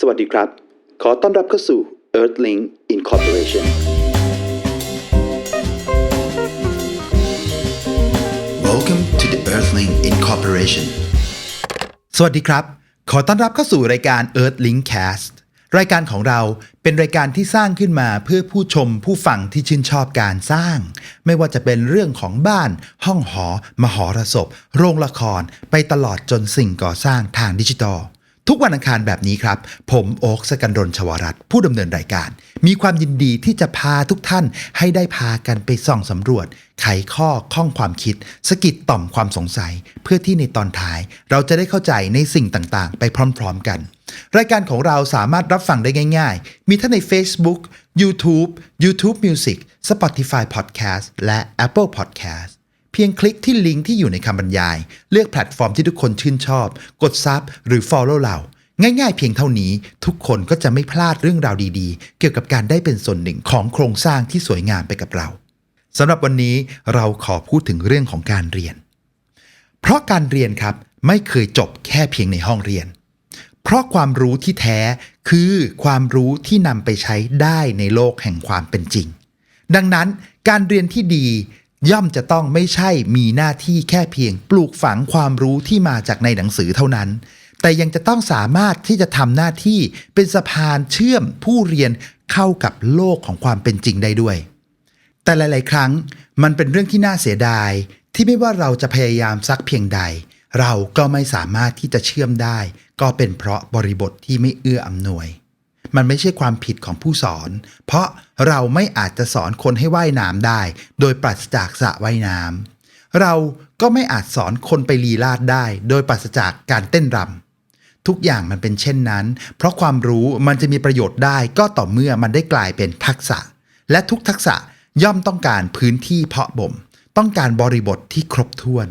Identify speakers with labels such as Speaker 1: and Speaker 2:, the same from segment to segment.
Speaker 1: สวัสดีครับ ขอต้อนรับเข้าสู่ Earthlink Incorporation
Speaker 2: Welcome to the Earthlink Incorporation สวัสดีครับ ขอต้อนรับเข้าสู่รายการ Earthlink Cast รายการของเราเป็นรายการที่สร้างขึ้นมาเพื่อผู้ชมผู้ฟังที่ชื่นชอบการสร้าง ไม่ว่าจะเป็นเรื่องของบ้าน ห้องหอ มหรสพ โรงละคร ไปตลอดจนสิ่งก่อสร้างทางดิจิทัล ทุกวันอังคารแบบนี้ครับ ผมโอ๊คสกันดนชวรัตผู้ดำเนินรายการ มีความยินดีที่จะพาทุกท่านให้ได้พากันไปส่องสำรวจ ไขข้อข้องความคิด สกิดต่อมความสงสัย เพื่อที่ในตอนท้าย เราจะได้เข้าใจในสิ่งต่างๆ ไปพร้อมๆกัน รายการของเราสามารถรับฟังได้ง่ายๆ มีทั้งใน Facebook YouTube YouTube Music Spotify Podcast และ Apple Podcast เพียงคลิกที่ลิงก์ที่อยู่ในคำบรรยาย เลือกแพลตฟอร์มที่ทุกคนชื่นชอบ กดซับหรือ Follow เรา ง่ายๆ เพียงเท่านี้ทุกคนก็จะไม่พลาดเรื่องราวดีๆ เกี่ยวกับการได้เป็นส่วนหนึ่งของโครงสร้างที่สวยงามไปกับเราสำหรับวันนี้เราขอพูดถึงเรื่องของการเรียน เพราะการเรียนครับไม่เคยจบแค่เพียงในห้องเรียน เพราะความรู้ที่แท้คือความรู้ที่นำไปใช้ได้ในโลกแห่งความเป็นจริง ดังนั้นการเรียนที่ดี ย่อมจะต้องไม่ใช่มีหน้าที่แค่เพียง ปลูกฝังความรู้ที่มาจากในหนังสือเท่านั้น แต่ยังจะต้องสามารถที่จะทำหน้าที่เป็นสะพานเชื่อมผู้เรียนเข้ากับโลกของความเป็นจริงได้ด้วย แต่หลาย ๆ ครั้งมันเป็นเรื่องที่น่าเสียดาย ที่ไม่ว่าเราจะพยายามสักเพียงใด เราก็ไม่สามารถที่จะเชื่อมได้ ก็เป็นเพราะบริบทที่ไม่เอื้ออำนวย มันไม่ใช่ความผิดของผู้สอน เพราะเราไม่อาจจะสอนคนให้ว่ายน้ำได้ โดยปราศจากสระว่ายน้ำเราก็ไม่อาจสอนคนไปลีลาดได้ โดยปราศจากการเต้นรำทุกอย่างมันเป็นเช่นนั้น เพราะความรู้มันจะมีประโยชน์ได้ก็ต่อเมื่อมันได้กลายเป็นทักษะ และทุกทักษะย่อมต้องการพื้นที่เพาะบ่ม ต้องการบริบทที่ครบถ้วน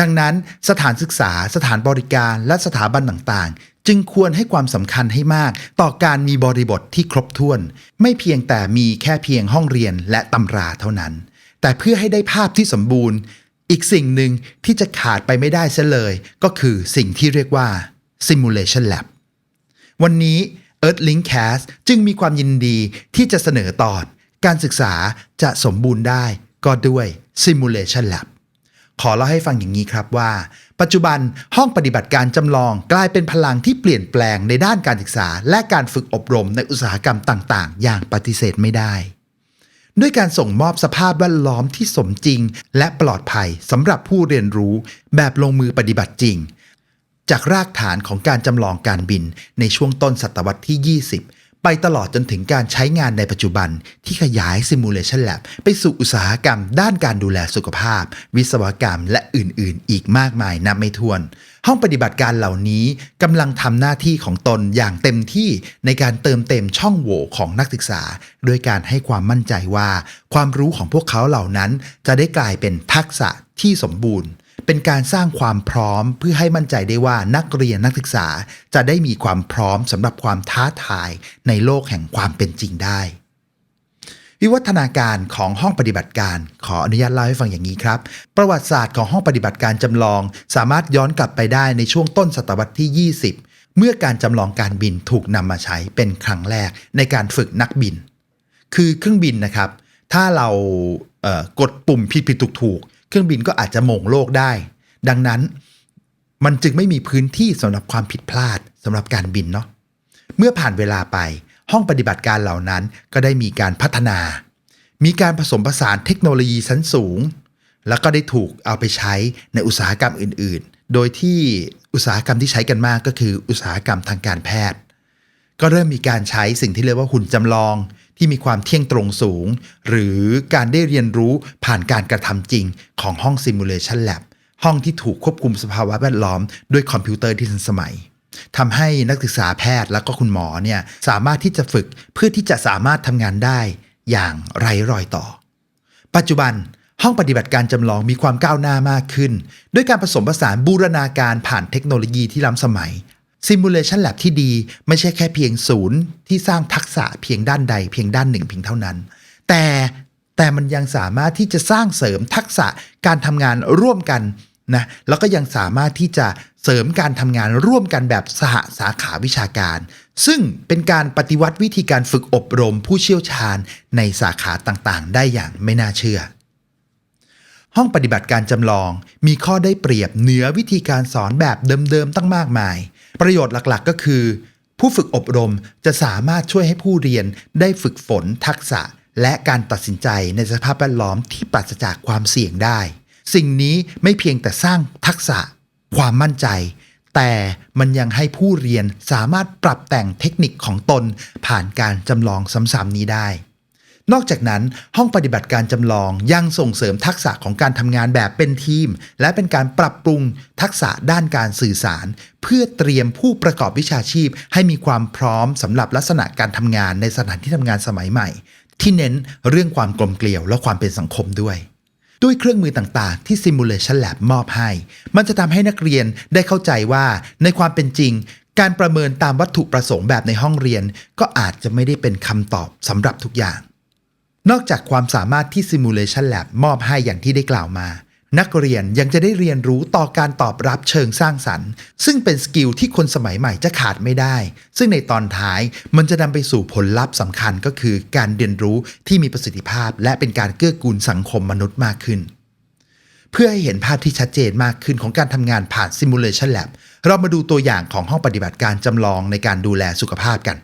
Speaker 2: ดังนั้นสถานศึกษาสถานบริการและสถาบันต่างๆ จึงควรให้ความสำคัญให้มาก ต่อการมีบริบทที่ครบถ้วน ไม่เพียงแต่มีแค่เพียงห้องเรียนและตำราเท่านั้น แต่เพื่อให้ได้ภาพที่สมบูรณ์ อีกสิ่งหนึ่งที่จะขาดไปไม่ได้เสียเลย ก็คือสิ่งที่เรียกว่า simulation lab วันนี้ Earthlink Cast จึงมีความยินดีที่จะเสนอตอน การศึกษาจะสมบูรณ์ได้ก็ด้วย Simulation Lab ขอเล่าให้ฟังอย่างนี้ครับว่า ปัจจุบันห้องปฏิบัติการจำลองกลายเป็นพลังที่เปลี่ยนแปลงในด้านการศึกษา และการฝึกอบรมในอุตสาหกรรมต่าง ๆ อย่างปฏิเสธไม่ได้ ด้วยการส่งมอบสภาพแวดล้อมที่สมจริง และปลอดภัยสำหรับผู้เรียนรู้แบบลงมือปฏิบัติจริง จากรากฐานของการจำลองการบินในช่วงต้นศตวรรษที่ 20 ไปตลอดจนถึงการใช้งานในปัจจุบันที่ขยาย Simulation Lab ไปสู่อุตสาหกรรมด้านการดูแลสุขภาพ วิศวกรรม และอื่นๆ อีกมากมายนับไม่ถ้วน ห้องปฏิบัติการเหล่านี้กำลังทำหน้าที่ของตนอย่างเต็มที่ในการเติมเต็มช่องโหว่ของนักศึกษา โดยการให้ความมั่นใจว่า ความรู้ของพวกเขาเหล่านั้นจะได้กลายเป็นทักษะที่สมบูรณ์ เป็นการสร้างความพร้อมเพื่อให้มั่นใจได้ว่านักเรียนนักศึกษาจะได้มีความพร้อมสำหรับความท้าทายในโลกแห่งความเป็นจริงได้ วิวัฒนาการของห้องปฏิบัติการขออนุญาตเล่าให้ฟังอย่างนี้ครับ ประวัติศาสตร์ของห้องปฏิบัติการจำลอง สามารถย้อนกลับไปได้ในช่วงต้นศตวรรษที่ 20 เมื่อการจำลองการบินถูกนำมาใช้เป็นครั้งแรกในการฝึกนักบิน คือเครื่องบินนะครับ ถ้าเราเกดปุ่มผิดผิดถูกถูก เครื่องบินก็อาจจะโมงโลกได้ ดังนั้นมันจึงไม่มีพื้นที่สำหรับความผิดพลาดสำหรับการบินเนาะเมื่อผ่านเวลาไปห้องปฏิบัติการเหล่านั้นก็ได้มีการพัฒนา มีการผสมผสานเทคโนโลยีชั้นสูง แล้วก็ได้ถูกเอาไปใช้ในอุตสาหกรรมอื่น ๆ โดยที่อุตสาหกรรมที่ใช้กันมากก็คืออุตสาหกรรมทางการแพทย์ ก็เริ่มมีการใช้สิ่งที่เรียกว่าหุ่นจำลองที่มีความเที่ยงตรงสูง หรือการได้เรียนรู้ผ่านการกระทำจริงของห้อง Simulation Lab ห้องที่ถูกควบคุมสภาวะแวดล้อมด้วยคอมพิวเตอร์ที่ทันสมัยทำให้นักศึกษาแพทย์และก็คุณหมอเนี่ยสามารถที่จะฝึกเพื่อที่จะสามารถทำงานได้อย่างไร้รอยต่อ ปัจจุบันห้องปฏิบัติการจำลองมีความก้าวหน้ามากขึ้น ด้วยการผสมผสานบูรณาการผ่านเทคโนโลยีที่ล้ำสมัย Simulation Lab ที่ดีไม่ใช่แค่เพียงศูนย์ที่สร้างทักษะเพียงด้านใด เพียงด้านหนึ่งเพียงเท่านั้น แต่แต่มันยังสามารถที่จะสร้างเสริมทักษะการทำงานร่วมกันนะแล้วก็ยังสามารถที่จะเสริมการทำงานร่วมกันแบบสหสาขาวิชาการ ซึ่งเป็นการปฏิวัติวิธีการฝึกอบรมผู้เชี่ยวชาญในสาขาต่างๆ ได้อย่างไม่น่าเชื่อ ห้องปฏิบัติการจำลองมีข้อได้เปรียบเหนือวิธีการสอนแบบเดิมๆตั้งมากมาย ประโยชน์หลักๆ ก็คือ ผู้ฝึกอบรมจะสามารถช่วยให้ผู้เรียนได้ฝึกฝนทักษะ และการตัดสินใจในสภาพแวดล้อมที่ปราศจากความเสี่ยงได้ สิ่งนี้ไม่เพียงแต่สร้างทักษะ ความมั่นใจ แต่มันยังให้ผู้เรียนสามารถปรับแต่งเทคนิคของตนผ่านการจำลองซ้ำๆนี้ได้ นอกจากนั้นห้องปฏิบัติการจำลองยังส่งเสริมทักษะของการทำงานแบบเป็นทีม และเป็นการปรับปรุงทักษะด้านการสื่อสาร เพื่อเตรียมผู้ประกอบวิชาชีพ ให้มีความพร้อมสำหรับลักษณะการทำงานในสถานที่ทำงานสมัยใหม่ ที่เน้นเรื่องความกลมเกลียวและความเป็นสังคมด้วยด้วยเครื่องมือต่างๆ ที่ Simulation Lab มอบให้ มันจะทำให้นักเรียนได้เข้าใจว่าในความเป็นจริง การประเมินตามวัตถุประสงค์แบบในห้องเรียน ก็อาจจะไม่ได้เป็นคำตอบสำหรับทุกอย่าง นอกจากความสามารถที่ Simulation Lab มอบให้อย่างที่ได้กล่าวมา นักเรียนยังจะได้เรียนรู้ต่อการตอบรับเชิงสร้างสรรค์ ซึ่งเป็นสกิลที่คนสมัยใหม่จะขาดไม่ได้ ซึ่งในตอนท้ายมันจะนำไปสู่ผลลัพธ์สำคัญก็คือการเรียนรู้ที่มีประสิทธิภาพ และเป็นการเกื้อกูลสังคมมนุษย์มากขึ้น เพื่อให้เห็นภาพที่ชัดเจนมากขึ้นของการทำงานผ่าน Simulation Lab เรามาดูตัวอย่างของห้องปฏิบัติการจำลองในการดูแลสุขภาพกัน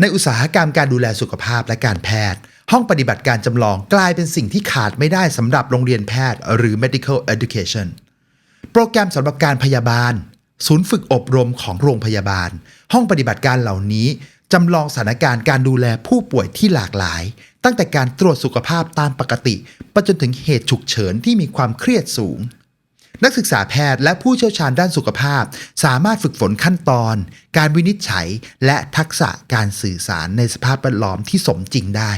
Speaker 2: ในอุตสาหกรรมการดูแลสุขภาพและการแพทย์ ห้องปฏิบัติการจำลองกลายเป็นสิ่งที่ขาดไม่ได้สำหรับโรงเรียนแพทย์หรือ medical education โปรแกรมสำหรับการพยาบาล ศูนย์ฝึกอบรมของโรงพยาบาล ห้องปฏิบัติการเหล่านี้จำลองสถานการณ์การดูแลผู้ป่วยที่หลากหลาย ตั้งแต่การตรวจสุขภาพตามปกติไปจนถึงเหตุฉุกเฉินที่มีความเครียดสูง นักศึกษาแพทย์และผู้เชี่ยวชาญด้านสุขภาพ สามารถฝึกฝนขั้นตอน การวินิจฉัย และทักษะการสื่อสารในสภาพแวดล้อมที่สมจริงได้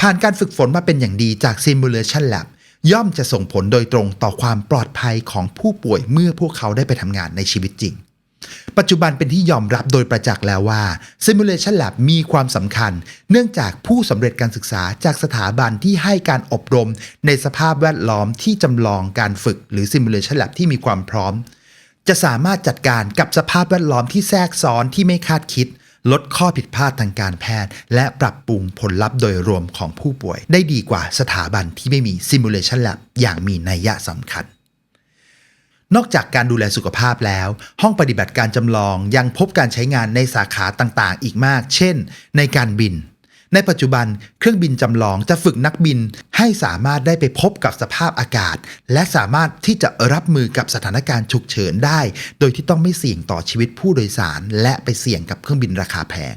Speaker 2: ผ่านการฝึกฝนมาเป็นอย่างดีจาก Simulation Lab ย่อมจะส่งผลโดยตรงต่อความปลอดภัยของผู้ป่วยเมื่อพวกเขาได้ไปทำงานในชีวิตจริง ปัจจุบันเป็นที่ยอมรับโดยประจักษ์แล้วว่า Simulation Lab มีความสำคัญ เนื่องจากผู้สำเร็จการศึกษาจากสถาบันที่ให้การอบรม ในสภาพแวดล้อมที่จำลองการฝึกหรือ Simulation Lab ที่มีความพร้อม จะสามารถจัดการกับสภาพแวดล้อมที่แทรกซ้อนที่ไม่คาดคิด ลดข้อผิดพลาดทางการแพทย์ และปรับปรุงผลลัพธ์โดยรวมของผู้ป่วย ได้ดีกว่าสถาบันที่ไม่มี Simulation Lab อย่างมีนัยยะสำคัญ นอกจากการดูแลสุขภาพแล้ว ห้องปฏิบัติการจำลองยังพบการใช้งานในสาขาต่างๆ อีกมาก เช่น ในการบิน ในปัจจุบันเครื่องบินจำลองจะฝึกนักบินให้สามารถได้ไปพบกับสภาพอากาศ และสามารถที่จะรับมือกับสถานการณ์ฉุกเฉินได้ โดยที่ต้องไม่เสี่ยงต่อชีวิตผู้โดยสาร และไปเสี่ยงกับเครื่องบินราคาแพง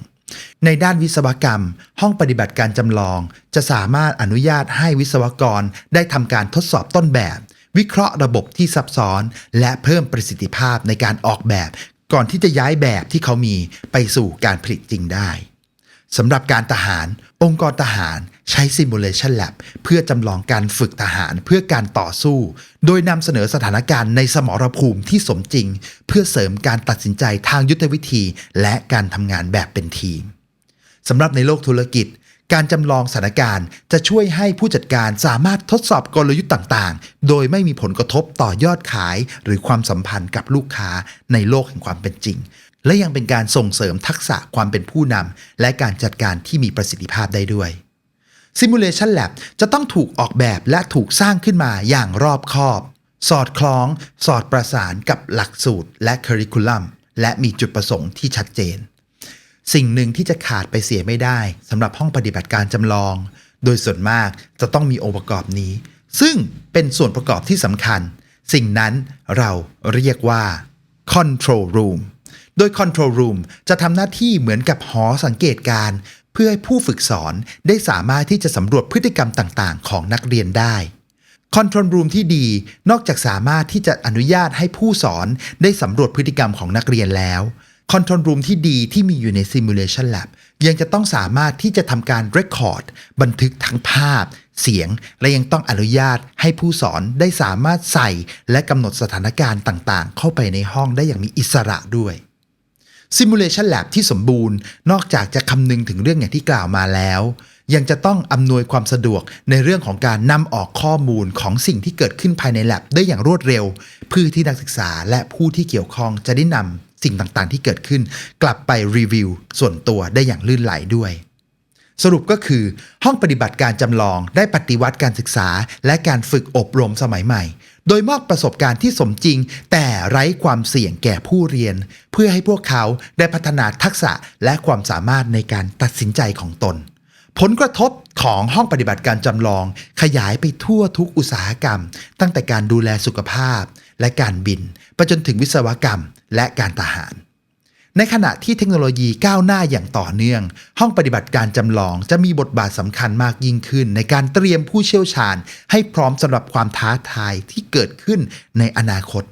Speaker 2: ในด้านวิศวกรรม ห้องปฏิบัติการจำลอง จะสามารถอนุญาตให้วิศวกรได้ทำการทดสอบต้นแบบ วิเคราะห์ระบบที่ซับซ้อน และเพิ่มประสิทธิภาพในการออกแบบ ก่อนที่จะย้ายแบบที่เขามีไปสู่การผลิตจริงได้ สำหรับการทหาร องค์กรทหารใช้ Simulation Lab เพื่อจำลองการฝึกทหารเพื่อการต่อสู้ โดยนำเสนอสถานการณ์ในสมรภูมิที่สมจริง เพื่อเสริมการตัดสินใจทางยุทธวิธี และการทำงานแบบเป็นทีมสำหรับในโลกธุรกิจ การจำลองสถานการณ์จะช่วยให้ผู้จัดการสามารถทดสอบกลยุทธ์ต่างๆ โดยไม่มีผลกระทบต่อยอดขาย หรือความสัมพันธ์กับลูกค้าในโลกแห่งความเป็นจริง และยังเป็นการส่งเสริมทักษะความเป็นผู้นำและการจัดการที่มีประสิทธิภาพได้ด้วย Simulation Lab จะต้องถูกออกแบบและถูกสร้างขึ้นมาอย่างรอบคอบ สอดคล้อง สอดประสานกับหลักสูตรและคริคูลัมและมีจุดประสงค์ที่ชัดเจน สิ่งหนึ่งที่จะขาดไปเสียไม่ได้สำหรับห้องปฏิบัติการจำลอง โดยส่วนมากจะต้องมีองค์ประกอบนี้ ซึ่งเป็นส่วนประกอบที่สำคัญ สิ่งนั้นเราเรียกว่า Control Room โดย Control Room จะทำหน้าที่เหมือนกับหอสังเกตการณ์เพื่อให้ผู้ฝึกสอนได้สามารถที่จะสำรวจพฤติกรรมต่างๆ ของนักเรียนได้คอนโทรลรูมที่ดีนอกจากสามารถที่จะอนุญาตให้ผู้สอนได้สำรวจพฤติกรรมของนักเรียนแล้วคอนโทรลรูมที่ดีที่มีอยู่ใน Simulation Lab ยังจะต้องสามารถที่จะทำการเรคคอร์ดบันทึกทั้งภาพ เสียง และยังต้องอนุญาตให้ผู้สอนได้สามารถใส่ และกำหนดสถานการณ์ต่างๆ เข้าไปในห้องได้อย่างมีอิสระด้วย Simulation Lab ที่สมบูรณ์ นอกจากจะคำนึงถึงเรื่องอย่างที่กล่าวมาแล้ว ยังจะต้องอำนวยความสะดวกในเรื่องของการนำออกข้อมูลของสิ่งที่เกิดขึ้นภายใน lab ได้อย่างรวดเร็ว เพื่อที่นักศึกษาและผู้ที่เกี่ยวข้องจะได้นำสิ่งต่างๆ ที่เกิดขึ้น กลับไปรีวิวส่วนตัวได้อย่างลื่นไหลด้วยสรุปก็คือห้องปฏิบัติการจำลองได้ปฏิวัติการศึกษาและการฝึกอบรมสมัยใหม่ โดยมอบประสบการณ์ที่สมจริง แต่ไร้ความเสี่ยงแก่ผู้เรียน เพื่อให้พวกเขาได้พัฒนาทักษะและความสามารถในการตัดสินใจของตน ผลกระทบของห้องปฏิบัติการจำลอง ขยายไปทั่วทุกอุตสาหกรรม ตั้งแต่การดูแลสุขภาพ และการบินไปจนถึงวิศวกรรม และการทหาร ในขณะที่เทคโนโลยีก้าวหน้าอย่างต่อเนื่อง ห้องปฏิบัติการจำลองจะมีบทบาทสำคัญมากยิ่งขึ้น ในการเตรียมผู้เชี่ยวชาญ ให้พร้อมสำหรับความท้าทายที่เกิดขึ้นในอนาคต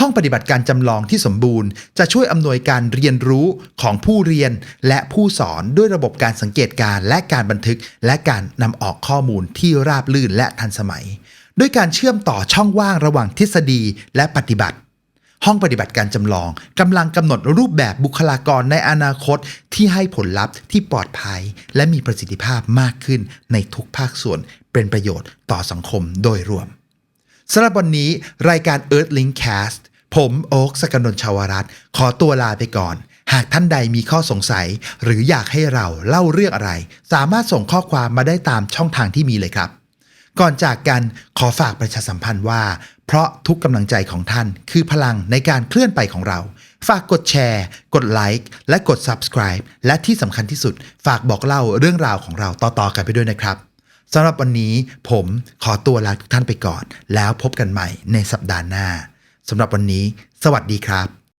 Speaker 2: ห้องปฏิบัติการจำลองที่สมบูรณ์ จะช่วยอำนวยการเรียนรู้ของผู้เรียนและผู้สอนด้วยระบบการสังเกตการและการบันทึก และการนำออกข้อมูลที่ราบรื่นและทันสมัย ด้วยการเชื่อมต่อช่องว่างระหว่างทฤษฎีและปฏิบัติ ห้องปฏิบัติการจำลองกำลังกำหนดรูปแบบบุคลากรในอนาคตที่ให้ผลลัพธ์ที่ปลอดภัย และมีประสิทธิภาพมากขึ้นในทุกภาคส่วน เป็นประโยชน์ต่อสังคมโดยรวมสำหรับวันนี้รายการ Earthlink Cast ผมโอ๊คสกนนชาวรัตขอตัวลาไปก่อน หากท่านใดมีข้อสงสัย หรืออยากให้เราเล่าเรื่องอะไร สามารถส่งข้อความมาได้ตามช่องทางที่มีเลยครับ ก่อนจากกันขอฝากประชาสัมพันธ์ว่า เพราะทุกกำลังใจของท่านคือพลังในการเคลื่อนไปของเรา ฝากกดแชร์ กดไลค์และกด Subscribe และที่สำคัญที่สุด ฝากบอกเล่าเรื่องราวของเราต่อๆกันไปด้วยนะครับสำหรับวันนี้ผมขอตัวลาทุกท่านไปก่อน แล้วพบกันใหม่ในสัปดาห์หน้าสำหรับวันนี้ สวัสดีครับ